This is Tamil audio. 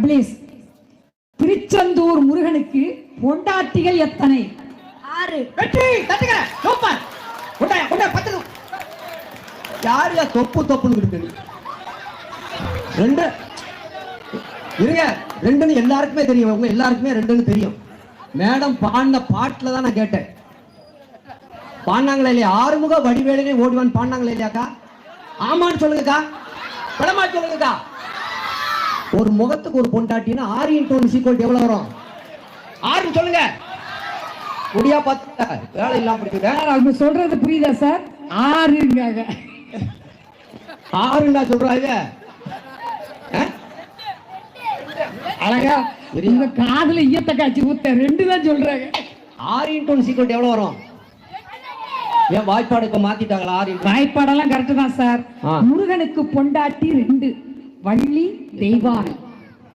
கபிலேஷ் திருச்செந்தூர் முருகனுக்கு பொண்டாட்டிகள் எத்தனை? ஆறு. வெற்றி! தட்டுங்க சூப்பர். கொண்டாயா கொண்டா பத்து. யார் யா தொப்பு தொப்புன்னு இருக்கு ரெண்டு. இருங்க. ரெண்டுன்னு எல்லாருக்குமே தெரியும். உங்க எல்லாருக்குமே ரெண்டுன்னு தெரியும். மேடம் பாடின பாட்டுல தான் நான் கேட்டேன். பாடினாங்களா இல்லையா? ஆறுமுக வடிவேலுனே ஓடுவான். பாடினாங்களா இல்லையாக்கா? ஆமான்னு சொல்லுங்கக்கா. படமா சொல்லுங்கக்கா. ஒரு முகத்துக்கு ஒரு பொண்டாட்டினா ஆறு இன்ட்டு ஒன் சீக்வல் எவ்வளவு வரும்? ஆறுன்னு சொல்லுங்க. முடியா பார்த்து வேலை இல்லாம பிடிச்சிருக்கேன் சார் அவங்க சொல்றது புரியுதா சார்? ஆறுங்காக ஆறுண்டா சொல்றாங்க? அழகா. உங்க காதுல ஈயத்த காய்ச்சி ஊத்த ரெண்டு தான் சொல்றாங்க. ஆறு சீக்வல் எவ்வளவு வரும்? ஏன் வாய்ப்பாடு இப்ப மாத்திட்டாங்களா ஆறு வாய்ப்பாடெல்லாம் கரெக்ட் தான் சார். முருகனுக்கு பொண்டாட்டி ரெண்டு. வள்ளி 你玩。